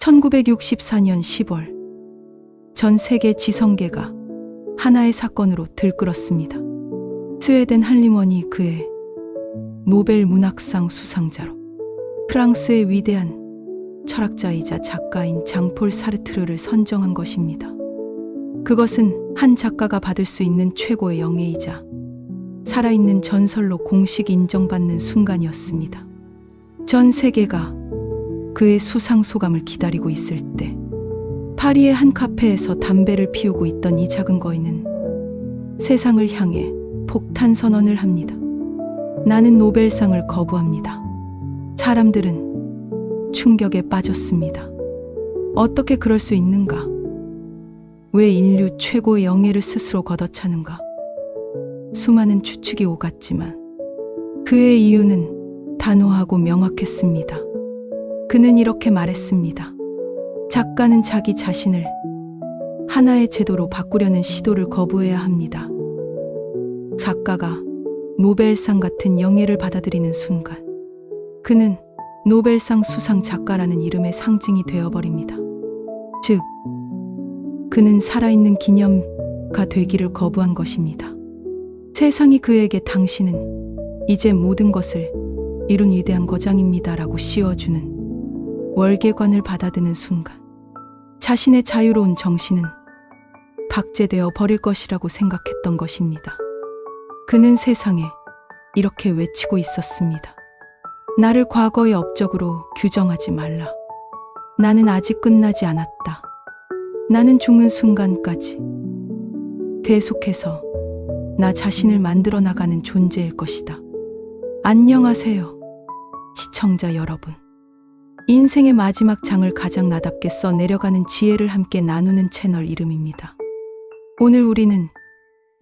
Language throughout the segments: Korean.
1964년 10월 전 세계 지성계가 하나의 사건으로 들끓었습니다. 스웨덴 한림원이 그의 노벨 문학상 수상자로 프랑스의 위대한 철학자이자 작가인 장폴 사르트르를 선정한 것입니다. 그것은 한 작가가 받을 수 있는 최고의 영예이자 살아있는 전설로 공식 인정받는 순간이었습니다. 전 세계가 그의 수상 소감을 기다리고 있을 때 파리의 한 카페에서 담배를 피우고 있던 이 작은 거인은 세상을 향해 폭탄 선언을 합니다. 나는 노벨상을 거부합니다. 사람들은 충격에 빠졌습니다. 어떻게 그럴 수 있는가? 왜 인류 최고의 영예를 스스로 걷어차는가? 수많은 추측이 오갔지만 그의 이유는 단호하고 명확했습니다. 그는 이렇게 말했습니다. 작가는 자기 자신을 하나의 제도로 바꾸려는 시도를 거부해야 합니다. 작가가 노벨상 같은 영예를 받아들이는 순간, 그는 노벨상 수상 작가라는 이름의 상징이 되어버립니다. 즉, 그는 살아있는 기념가 되기를 거부한 것입니다. 세상이 그에게 당신은 이제 모든 것을 이룬 위대한 거장입니다라고 씌워주는 월계관을 받아드는 순간 자신의 자유로운 정신은 박제되어 버릴 것이라고 생각했던 것입니다. 그는 세상에 이렇게 외치고 있었습니다. 나를 과거의 업적으로 규정하지 말라. 나는 아직 끝나지 않았다. 나는 죽는 순간까지 계속해서 나 자신을 만들어 나가는 존재일 것이다. 안녕하세요. 시청자 여러분. 인생의 마지막 장을 가장 나답게 써 내려가는 지혜를 함께 나누는 채널 이름입니다. 오늘 우리는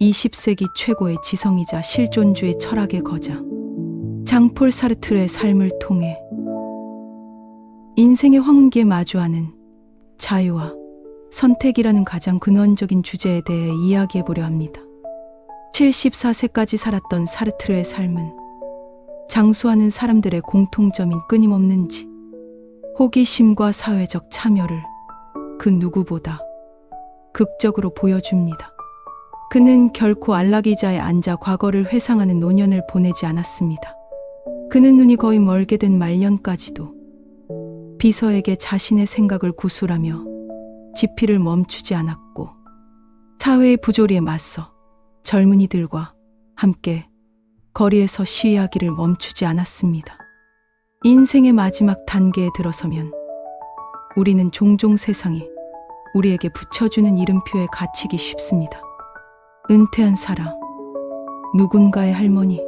20세기 최고의 지성이자 실존주의 철학의 거장, 장폴 사르트르의 삶을 통해 인생의 황혼기에 마주하는 자유와 선택이라는 가장 근원적인 주제에 대해 이야기해 보려 합니다. 74세까지 살았던 사르트르의 삶은 장수하는 사람들의 공통점인 끊임없는지 호기심과 사회적 참여를 그 누구보다 극적으로 보여줍니다. 그는 결코 안락의자에 앉아 과거를 회상하는 노년을 보내지 않았습니다. 그는 눈이 거의 멀게 된 말년까지도 비서에게 자신의 생각을 구술하며 지피를 멈추지 않았고 사회의 부조리에 맞서 젊은이들과 함께 거리에서 시위하기를 멈추지 않았습니다. 인생의 마지막 단계에 들어서면 우리는 종종 세상이 우리에게 붙여주는 이름표에 갇히기 쉽습니다. 은퇴한 사람, 누군가의 할머니,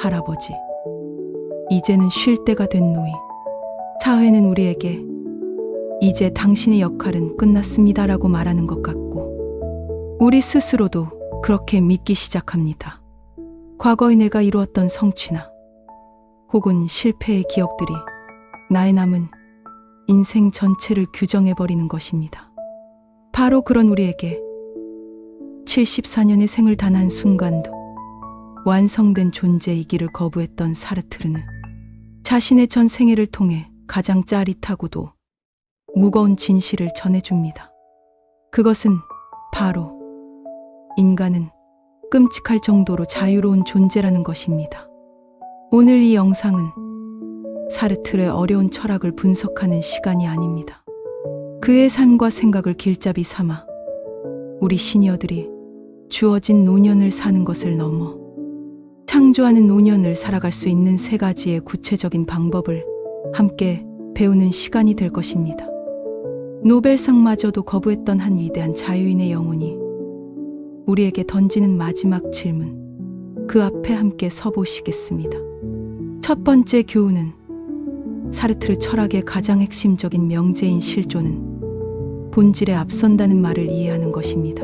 할아버지, 이제는 쉴 때가 된 노인. 사회는 우리에게 이제 당신의 역할은 끝났습니다라고 말하는 것 같고, 우리 스스로도 그렇게 믿기 시작합니다. 과거에 내가 이루었던 성취나 혹은 실패의 기억들이 나의 남은 인생 전체를 규정해버리는 것입니다. 바로 그런 우리에게 74년의 생을 단 한 순간도 완성된 존재이기를 거부했던 사르트르는 자신의 전 생애를 통해 가장 짜릿하고도 무거운 진실을 전해줍니다. 그것은 바로 인간은 끔찍할 정도로 자유로운 존재라는 것입니다. 오늘 이 영상은 사르트르의 어려운 철학을 분석하는 시간이 아닙니다. 그의 삶과 생각을 길잡이 삼아 우리 시니어들이 주어진 노년을 사는 것을 넘어 창조하는 노년을 살아갈 수 있는 세 가지의 구체적인 방법을 함께 배우는 시간이 될 것입니다. 노벨상마저도 거부했던 한 위대한 자유인의 영혼이 우리에게 던지는 마지막 질문. 그 앞에 함께 서보시겠습니다. 첫 번째 교훈은 사르트르 철학의 가장 핵심적인 명제인 실존은 본질에 앞선다는 말을 이해하는 것입니다.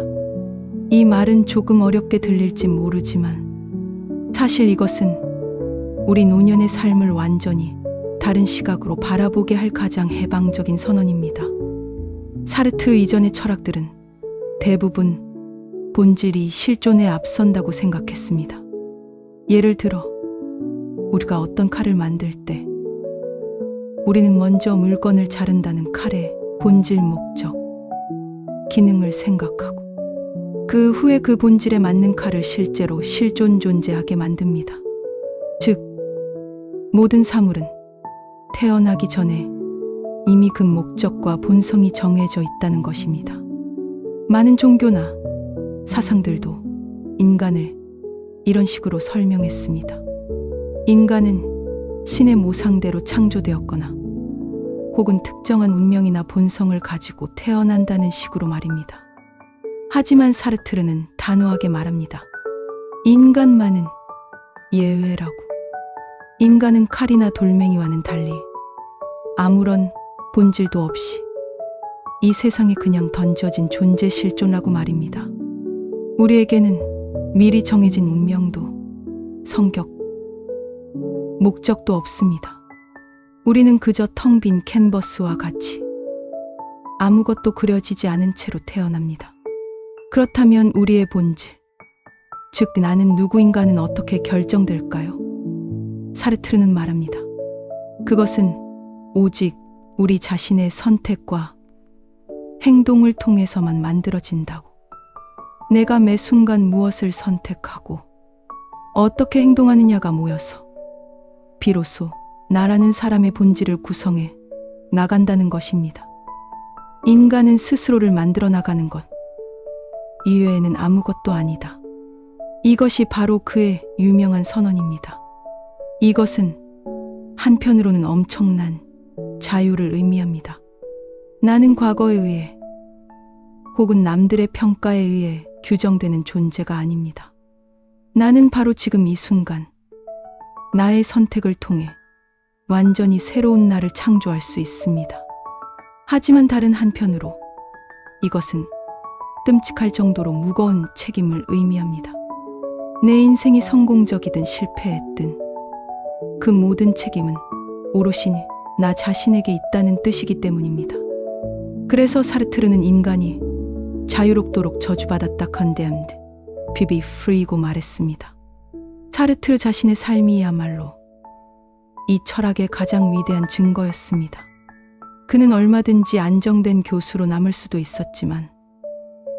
이 말은 조금 어렵게 들릴지 모르지만 사실 이것은 우리 노년의 삶을 완전히 다른 시각으로 바라보게 할 가장 해방적인 선언입니다. 사르트르 이전의 철학들은 대부분 본질이 실존에 앞선다고 생각했습니다. 예를 들어 우리가 어떤 칼을 만들 때 우리는 먼저 물건을 자른다는 칼의 본질 목적, 기능을 생각하고 그 후에 그 본질에 맞는 칼을 실제로 실존 존재하게 만듭니다. 즉, 모든 사물은 태어나기 전에 이미 그 목적과 본성이 정해져 있다는 것입니다. 많은 종교나 사상들도 인간을 이런 식으로 설명했습니다. 인간은 신의 모상대로 창조되었거나 혹은 특정한 운명이나 본성을 가지고 태어난다는 식으로 말입니다. 하지만 사르트르는 단호하게 말합니다. 인간만은 예외라고. 인간은 칼이나 돌멩이와는 달리 아무런 본질도 없이 이 세상에 그냥 던져진 존재 실존라고 말입니다. 우리에게는 미리 정해진 운명도 성격, 목적도 없습니다. 우리는 그저 텅 빈 캔버스와 같이 아무것도 그려지지 않은 채로 태어납니다. 그렇다면 우리의 본질, 즉 나는 누구인가는 어떻게 결정될까요? 사르트르는 말합니다. 그것은 오직 우리 자신의 선택과 행동을 통해서만 만들어진다고. 내가 매 순간 무엇을 선택하고 어떻게 행동하느냐가 모여서 비로소 나라는 사람의 본질을 구성해 나간다는 것입니다. 인간은 스스로를 만들어 나가는 것 이외에는 아무것도 아니다. 이것이 바로 그의 유명한 선언입니다. 이것은 한편으로는 엄청난 자유를 의미합니다. 나는 과거에 의해 혹은 남들의 평가에 의해 규정되는 존재가 아닙니다. 나는 바로 지금 이 순간 나의 선택을 통해 완전히 새로운 나를 창조할 수 있습니다. 하지만 다른 한편으로 이것은 끔찍할 정도로 무거운 책임을 의미합니다. 내 인생이 성공적이든 실패했든 그 모든 책임은 오롯이 나 자신에게 있다는 뜻이기 때문입니다. 그래서 사르트르는 인간이 자유롭도록 저주받았다 컨데암드 비비 프리고 말했습니다. 사르트르 자신의 삶이야말로 이 철학의 가장 위대한 증거였습니다. 그는 얼마든지 안정된 교수로 남을 수도 있었지만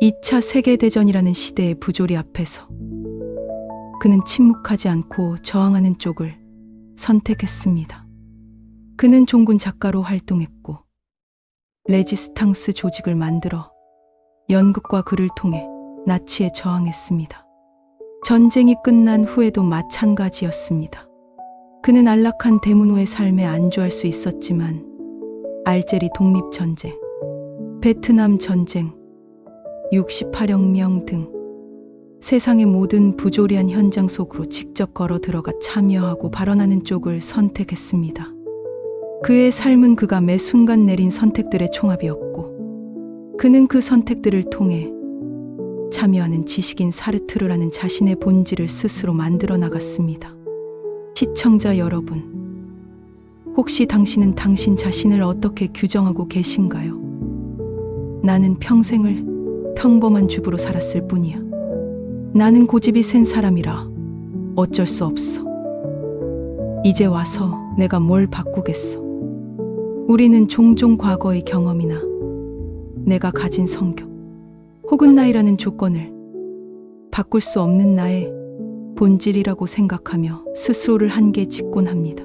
2차 세계대전이라는 시대의 부조리 앞에서 그는 침묵하지 않고 저항하는 쪽을 선택했습니다. 그는 종군 작가로 활동했고 레지스탕스 조직을 만들어 연극과 글을 통해 나치에 저항했습니다. 전쟁이 끝난 후에도 마찬가지였습니다. 그는 안락한 대문호의 삶에 안주할 수 있었지만 알제리 독립전쟁, 베트남 전쟁, 68혁명 등 세상의 모든 부조리한 현장 속으로 직접 걸어 들어가 참여하고 발언하는 쪽을 선택했습니다. 그의 삶은 그가 매 순간 내린 선택들의 총합이었고, 그는 그 선택들을 통해 참여하는 지식인 사르트르라는 자신의 본질을 스스로 만들어 나갔습니다. 시청자 여러분, 혹시 당신은 당신 자신을 어떻게 규정하고 계신가요? 나는 평생을 평범한 주부로 살았을 뿐이야. 나는 고집이 센 사람이라 어쩔 수 없어. 이제 와서 내가 뭘 바꾸겠어. 우리는 종종 과거의 경험이나 내가 가진 성격 혹은 나이라는 조건을 바꿀 수 없는 나의 본질이라고 생각하며 스스로를 한계 짓곤 합니다.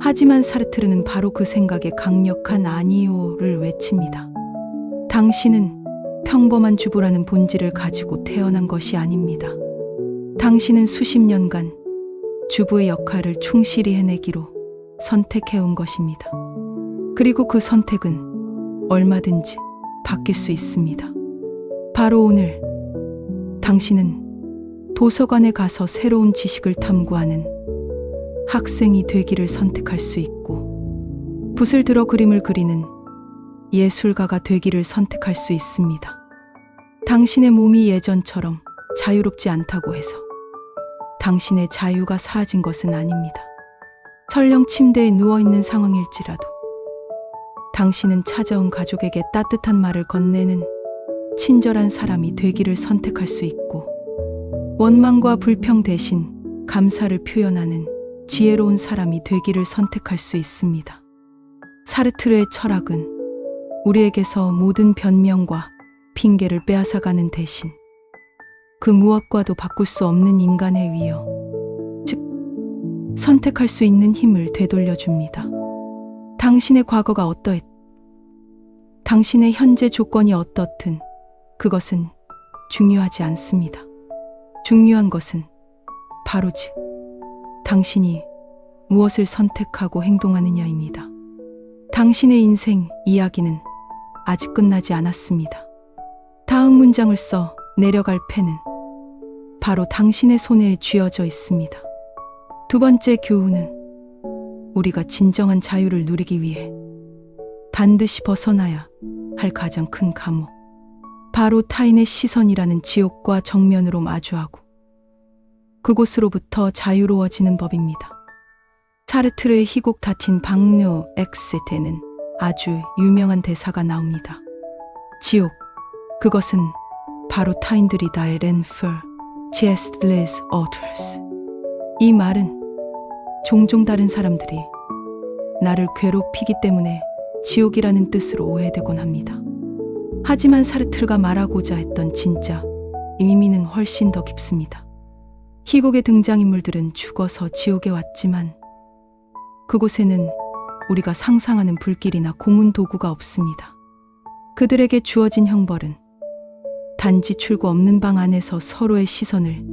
하지만 사르트르는 바로 그 생각에 강력한 아니오를 외칩니다. 당신은 평범한 주부라는 본질을 가지고 태어난 것이 아닙니다. 당신은 수십 년간 주부의 역할을 충실히 해내기로 선택해온 것입니다. 그리고 그 선택은 얼마든지 바뀔 수 있습니다. 바로 오늘 당신은 도서관에 가서 새로운 지식을 탐구하는 학생이 되기를 선택할 수 있고 붓을 들어 그림을 그리는 예술가가 되기를 선택할 수 있습니다. 당신의 몸이 예전처럼 자유롭지 않다고 해서 당신의 자유가 사라진 것은 아닙니다. 설령 침대에 누워있는 상황일지라도 당신은 찾아온 가족에게 따뜻한 말을 건네는 친절한 사람이 되기를 선택할 수 있고 원망과 불평 대신 감사를 표현하는 지혜로운 사람이 되기를 선택할 수 있습니다. 사르트르의 철학은 우리에게서 모든 변명과 핑계를 빼앗아가는 대신 그 무엇과도 바꿀 수 없는 인간의 위여, 즉, 선택할 수 있는 힘을 되돌려 줍니다. 당신의 과거가 어떠했, 당신의 현재 조건이 어떻든 그것은 중요하지 않습니다. 중요한 것은 바로 즉, 당신이 무엇을 선택하고 행동하느냐입니다. 당신의 인생 이야기는 아직 끝나지 않았습니다. 다음 문장을 써 내려갈 펜은 바로 당신의 손에 쥐어져 있습니다. 두 번째 교훈은 우리가 진정한 자유를 누리기 위해 반드시 벗어나야 할 가장 큰 감옥. 바로 타인의 시선이라는 지옥과 정면으로 마주하고 그곳으로부터 자유로워지는 법입니다. 사르트르의 희곡 다틴 박료 엑세테는 아주 유명한 대사가 나옵니다. 지옥, 그것은 바로 타인들이다 에렌퍼, 제스트레스 어트스. 이 말은 종종 다른 사람들이 나를 괴롭히기 때문에 지옥이라는 뜻으로 오해되곤 합니다. 하지만 사르트르가 말하고자 했던 진짜 의미는 훨씬 더 깊습니다. 희곡의 등장인물들은 죽어서 지옥에 왔지만 그곳에는 우리가 상상하는 불길이나 고문 도구가 없습니다. 그들에게 주어진 형벌은 단지 출구 없는 방 안에서 서로의 시선을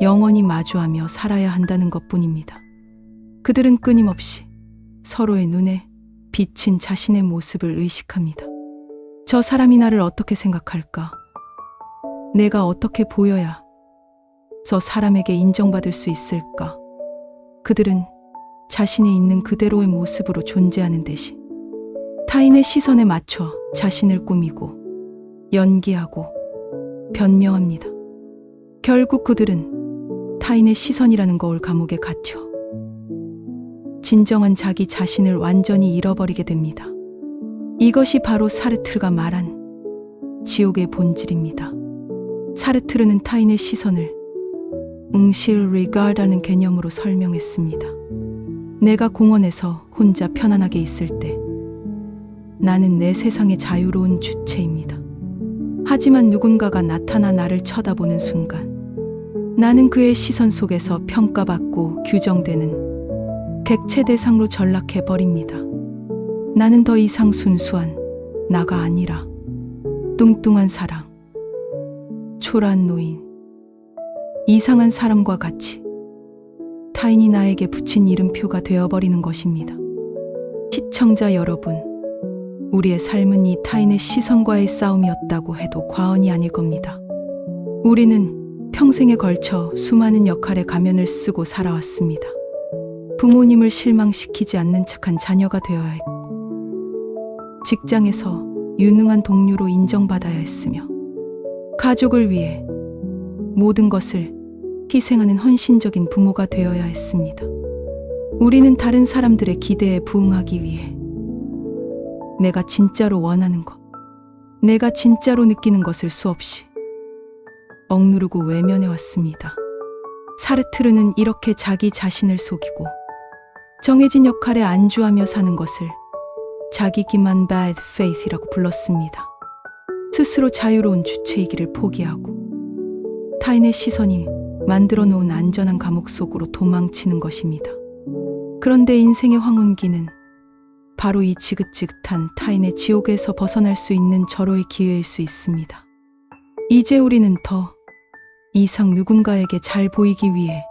영원히 마주하며 살아야 한다는 것 뿐입니다. 그들은 끊임없이 서로의 눈에 비친 자신의 모습을 의식합니다. 저 사람이 나를 어떻게 생각할까? 내가 어떻게 보여야 저 사람에게 인정받을 수 있을까? 그들은 자신이 있는 그대로의 모습으로 존재하는 대신 타인의 시선에 맞춰 자신을 꾸미고 연기하고 변명합니다. 결국 그들은 타인의 시선이라는 거울 감옥에 갇혀 진정한 자기 자신을 완전히 잃어버리게 됩니다. 이것이 바로 사르트르가 말한 지옥의 본질입니다. 사르트르는 타인의 시선을 응실 regard하는 개념으로 설명했습니다. 내가 공원에서 혼자 편안하게 있을 때 나는 내 세상의 자유로운 주체입니다. 하지만 누군가가 나타나 나를 쳐다보는 순간 나는 그의 시선 속에서 평가받고 규정되는 객체 대상로 전락해 버립니다. 나는 더 이상 순수한 나가 아니라 뚱뚱한 사랑, 초라한 노인, 이상한 사람과 같이 타인이 나에게 붙인 이름표가 되어버리는 것입니다. 시청자 여러분, 우리의 삶은 이 타인의 시선과의 싸움이었다고 해도 과언이 아닐 겁니다. 우리는 평생에 걸쳐 수많은 역할의 가면을 쓰고 살아왔습니다. 부모님을 실망시키지 않는 척한 자녀가 되어야 했고, 직장에서 유능한 동료로 인정받아야 했으며, 가족을 위해 모든 것을 희생하는 헌신적인 부모가 되어야 했습니다. 우리는 다른 사람들의 기대에 부응하기 위해 내가 진짜로 원하는 것, 내가 진짜로 느끼는 것을 수없이 억누르고 외면해 왔습니다. 사르트르는 이렇게 자기 자신을 속이고 정해진 역할에 안주하며 사는 것을 자기 기만 bad faith이라고 불렀습니다. 스스로 자유로운 주체이기를 포기하고 타인의 시선이 만들어 놓은 안전한 감옥 속으로 도망치는 것입니다. 그런데 인생의 황혼기는 바로 이 지긋지긋한 타인의 지옥에서 벗어날 수 있는 절호의 기회일 수 있습니다. 이제 우리는 더 이상 누군가에게 잘 보이기 위해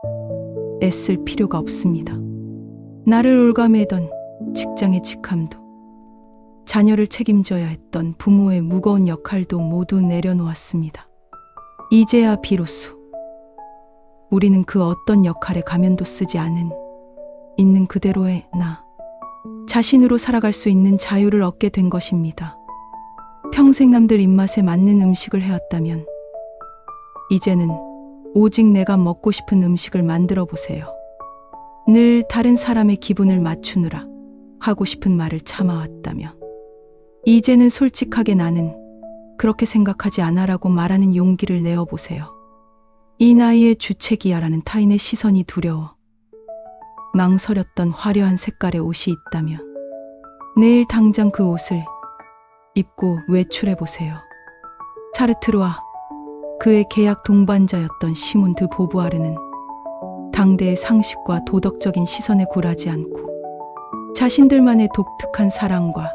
애쓸 필요가 없습니다. 나를 올가매던 직장의 직함도 자녀를 책임져야 했던 부모의 무거운 역할도 모두 내려놓았습니다. 이제야 비로소 우리는 그 어떤 역할의 가면도 쓰지 않은 있는 그대로의 나 자신으로 살아갈 수 있는 자유를 얻게 된 것입니다. 평생 남들 입맛에 맞는 음식을 해왔다면 이제는 오직 내가 먹고 싶은 음식을 만들어 보세요. 늘 다른 사람의 기분을 맞추느라 하고 싶은 말을 참아왔다면 이제는 솔직하게 나는 그렇게 생각하지 않아라고 말하는 용기를 내어 보세요. 이 나이에 주책이야라는 타인의 시선이 두려워 망설였던 화려한 색깔의 옷이 있다면 내일 당장 그 옷을 입고 외출해 보세요. 사르트르와 그의 계약 동반자였던 시몬 드 보부아르는 당대의 상식과 도덕적인 시선에 굴하지 않고 자신들만의 독특한 사랑과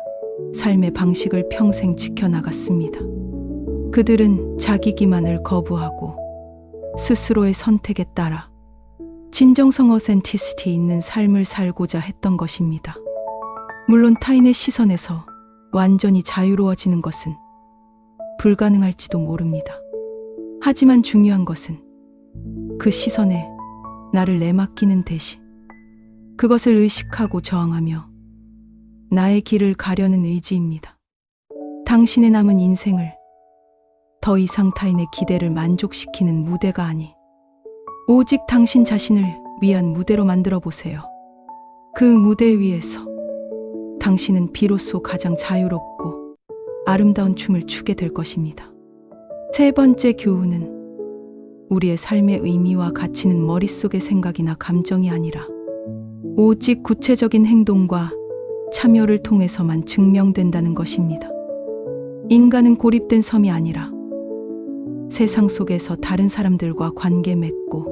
삶의 방식을 평생 지켜나갔습니다. 그들은 자기 기만을 거부하고 스스로의 선택에 따라 진정성 어센티시티 있는 삶을 살고자 했던 것입니다. 물론 타인의 시선에서 완전히 자유로워지는 것은 불가능할지도 모릅니다. 하지만 중요한 것은 그 시선에 나를 내맡기는 대신 그것을 의식하고 저항하며 나의 길을 가려는 의지입니다. 당신의 남은 인생을 더 이상 타인의 기대를 만족시키는 무대가 아니 오직 당신 자신을 위한 무대로 만들어 보세요. 그 무대 위에서 당신은 비로소 가장 자유롭고 아름다운 춤을 추게 될 것입니다. 세 번째 교훈은 우리의 삶의 의미와 가치는 머릿속의 생각이나 감정이 아니라 오직 구체적인 행동과 참여를 통해서만 증명된다는 것입니다. 인간은 고립된 섬이 아니라 세상 속에서 다른 사람들과 관계 맺고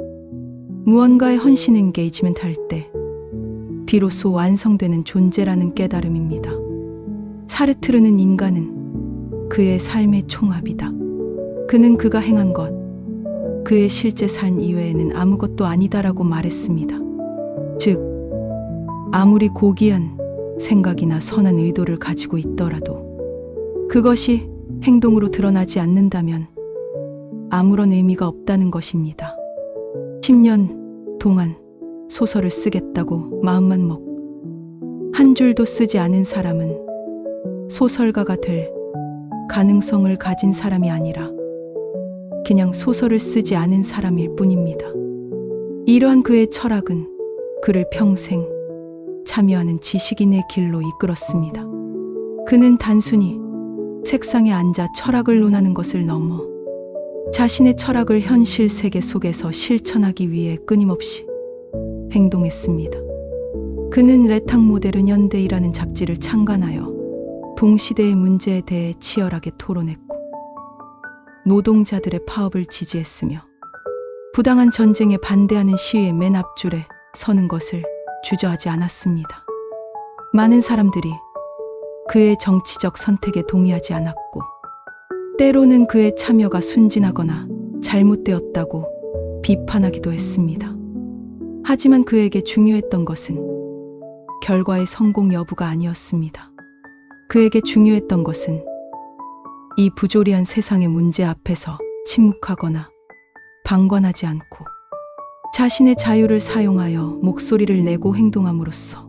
무언가에 헌신 엔게이지먼트 할 때 비로소 완성되는 존재라는 깨달음입니다. 사르트르는 인간은 그의 삶의 총합이다. 그는 그가 행한 것, 그의 실제 삶 이외에는 아무것도 아니다라고 말했습니다. 즉, 아무리 고귀한 생각이나 선한 의도를 가지고 있더라도 그것이 행동으로 드러나지 않는다면 아무런 의미가 없다는 것입니다. 10년 동안 소설을 쓰겠다고 마음만 먹. 한 줄도 쓰지 않은 사람은 소설가가 될 가능성을 가진 사람이 아니라 그냥 소설을 쓰지 않은 사람일 뿐입니다. 이러한 그의 철학은 그를 평생 참여하는 지식인의 길로 이끌었습니다. 그는 단순히 책상에 앉아 철학을 논하는 것을 넘어 자신의 철학을 현실 세계 속에서 실천하기 위해 끊임없이 행동했습니다. 그는 레탕 모델은 현대이라는 잡지를 창간하여 동시대의 문제에 대해 치열하게 토론했고 노동자들의 파업을 지지했으며 부당한 전쟁에 반대하는 시위의 맨 앞줄에 서는 것을 주저하지 않았습니다. 많은 사람들이 그의 정치적 선택에 동의하지 않았고 때로는 그의 참여가 순진하거나 잘못되었다고 비판하기도 했습니다. 하지만 그에게 중요했던 것은 결과의 성공 여부가 아니었습니다. 그에게 중요했던 것은 이 부조리한 세상의 문제 앞에서 침묵하거나 방관하지 않고 자신의 자유를 사용하여 목소리를 내고 행동함으로써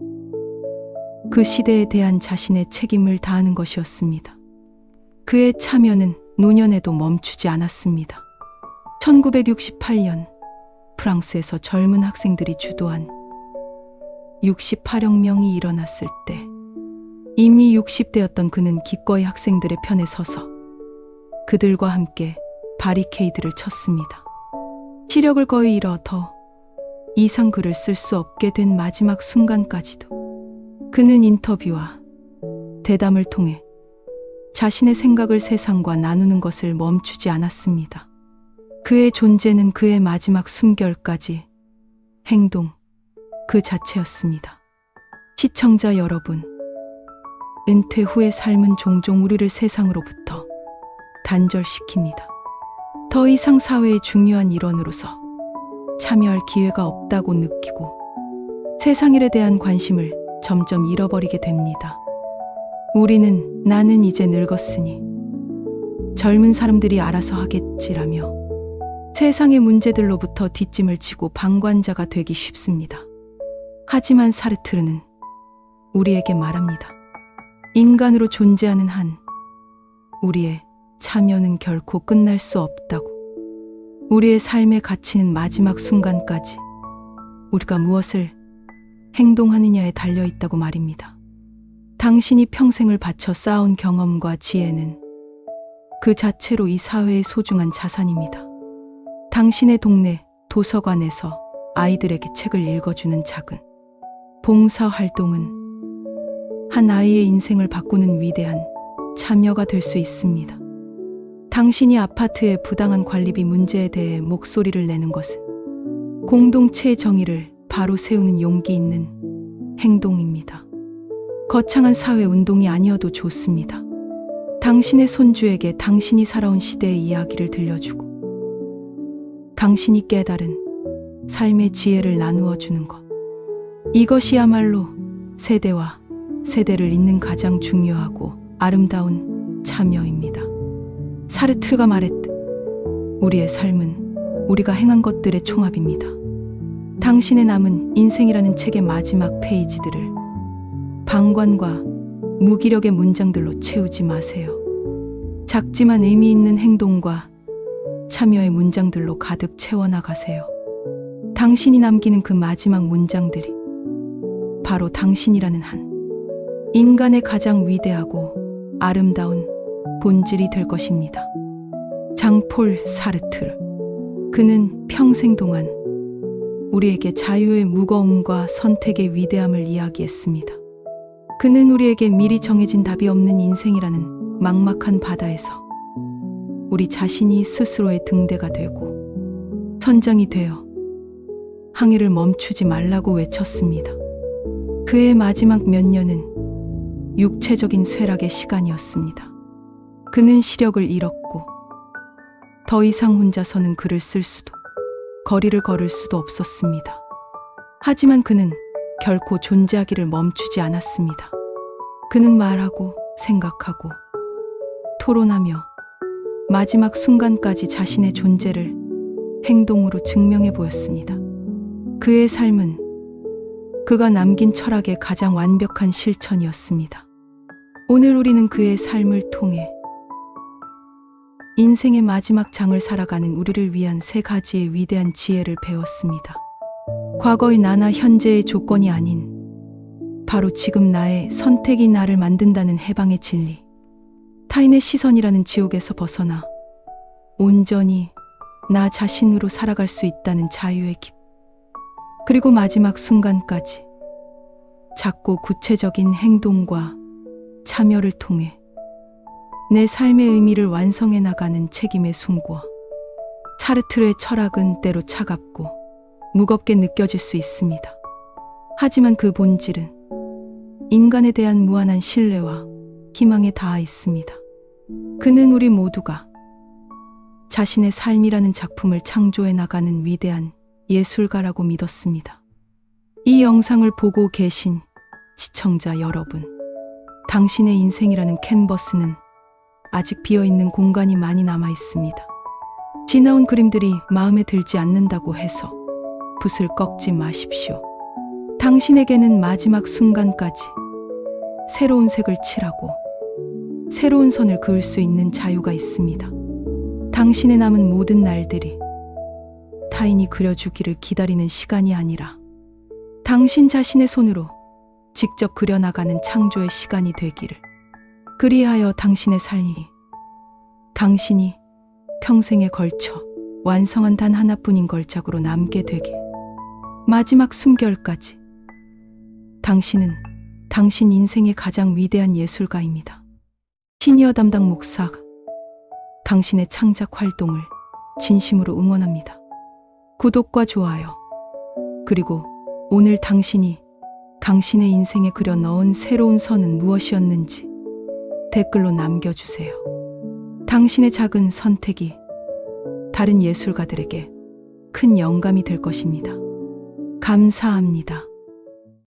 그 시대에 대한 자신의 책임을 다하는 것이었습니다. 그의 참여는 노년에도 멈추지 않았습니다. 1968년 프랑스에서 젊은 학생들이 주도한 68혁명이 일어났을 때 이미 60대였던 그는 기꺼이 학생들의 편에 서서 그들과 함께 바리케이드를 쳤습니다. 시력을 거의 잃어 더 이상 글을 쓸 수 없게 된 마지막 순간까지도 그는 인터뷰와 대담을 통해 자신의 생각을 세상과 나누는 것을 멈추지 않았습니다. 그의 존재는 그의 마지막 숨결까지 행동 그 자체였습니다. 시청자 여러분, 은퇴 후의 삶은 종종 우리를 세상으로부터 단절시킵니다. 더 이상 사회의 중요한 일원으로서 참여할 기회가 없다고 느끼고 세상 일에 대한 관심을 점점 잃어버리게 됩니다. 우리는 나는 이제 늙었으니 젊은 사람들이 알아서 하겠지라며 세상의 문제들로부터 뒷짐을 지고 방관자가 되기 쉽습니다. 하지만 사르트르는 우리에게 말합니다. 인간으로 존재하는 한 우리의 참여는 결코 끝날 수 없다고. 우리의 삶의 가치는 마지막 순간까지 우리가 무엇을 행동하느냐에 달려 있다고 말입니다. 당신이 평생을 바쳐 쌓아온 경험과 지혜는 그 자체로 이 사회의 소중한 자산입니다. 당신의 동네 도서관에서 아이들에게 책을 읽어주는 작은 봉사 활동은 한 아이의 인생을 바꾸는 위대한 참여가 될 수 있습니다. 당신이 아파트의 부당한 관리비 문제에 대해 목소리를 내는 것은 공동체의 정의를 바로 세우는 용기 있는 행동입니다. 거창한 사회 운동이 아니어도 좋습니다. 당신의 손주에게 당신이 살아온 시대의 이야기를 들려주고 당신이 깨달은 삶의 지혜를 나누어 주는 것. 이것이야말로 세대와 세대를 잇는 가장 중요하고 아름다운 참여입니다. 사르트가 말했듯 우리의 삶은 우리가 행한 것들의 총합입니다. 당신의 남은 인생이라는 책의 마지막 페이지들을 방관과 무기력의 문장들로 채우지 마세요. 작지만 의미 있는 행동과 참여의 문장들로 가득 채워나가세요. 당신이 남기는 그 마지막 문장들이 바로 당신이라는 한 인간의 가장 위대하고 아름다운 본질이 될 것입니다. 장폴 사르트르. 그는 평생 동안 우리에게 자유의 무거움과 선택의 위대함을 이야기했습니다. 그는 우리에게 미리 정해진 답이 없는 인생이라는 막막한 바다에서 우리 자신이 스스로의 등대가 되고 선장이 되어 항해를 멈추지 말라고 외쳤습니다. 그의 마지막 몇 년은 육체적인 쇠락의 시간이었습니다. 그는 시력을 잃었고 더 이상 혼자서는 글을 쓸 수도 거리를 걸을 수도 없었습니다. 하지만 그는 결코 존재하기를 멈추지 않았습니다. 그는 말하고 생각하고 토론하며 마지막 순간까지 자신의 존재를 행동으로 증명해 보였습니다. 그의 삶은 그가 남긴 철학의 가장 완벽한 실천이었습니다. 오늘 우리는 그의 삶을 통해 인생의 마지막 장을 살아가는 우리를 위한 세 가지의 위대한 지혜를 배웠습니다. 과거의 나나 현재의 조건이 아닌 바로 지금 나의 선택이 나를 만든다는 해방의 진리. 타인의 시선이라는 지옥에서 벗어나 온전히 나 자신으로 살아갈 수 있다는 자유의 기 그리고 마지막 순간까지 작고 구체적인 행동과 참여를 통해 내 삶의 의미를 완성해 나가는 책임의 숭고. 사르트르의 철학은 때로 차갑고 무겁게 느껴질 수 있습니다. 하지만 그 본질은 인간에 대한 무한한 신뢰와 희망에 닿아 있습니다. 그는 우리 모두가 자신의 삶이라는 작품을 창조해 나가는 위대한 예술가라고 믿었습니다. 이 영상을 보고 계신 시청자 여러분, 당신의 인생이라는 캔버스는 아직 비어 있는 공간이 많이 남아 있습니다. 지나온 그림들이 마음에 들지 않는다고 해서 붓을 꺾지 마십시오. 당신에게는 마지막 순간까지 새로운 색을 칠하고 새로운 선을 그을 수 있는 자유가 있습니다. 당신의 남은 모든 날들이 타인이 그려주기를 기다리는 시간이 아니라 당신 자신의 손으로 직접 그려나가는 창조의 시간이 되기를. 그리하여 당신의 삶이 당신이 평생에 걸쳐 완성한 단 하나뿐인 걸작으로 남게 되길. 마지막 숨결까지 당신은 당신 인생의 가장 위대한 예술가입니다. 시니어 담당 목사가 당신의 창작 활동을 진심으로 응원합니다. 구독과 좋아요, 그리고 오늘 당신이 당신의 인생에 그려 넣은 새로운 선은 무엇이었는지 댓글로 남겨주세요. 당신의 작은 선택이 다른 예술가들에게 큰 영감이 될 것입니다. 감사합니다.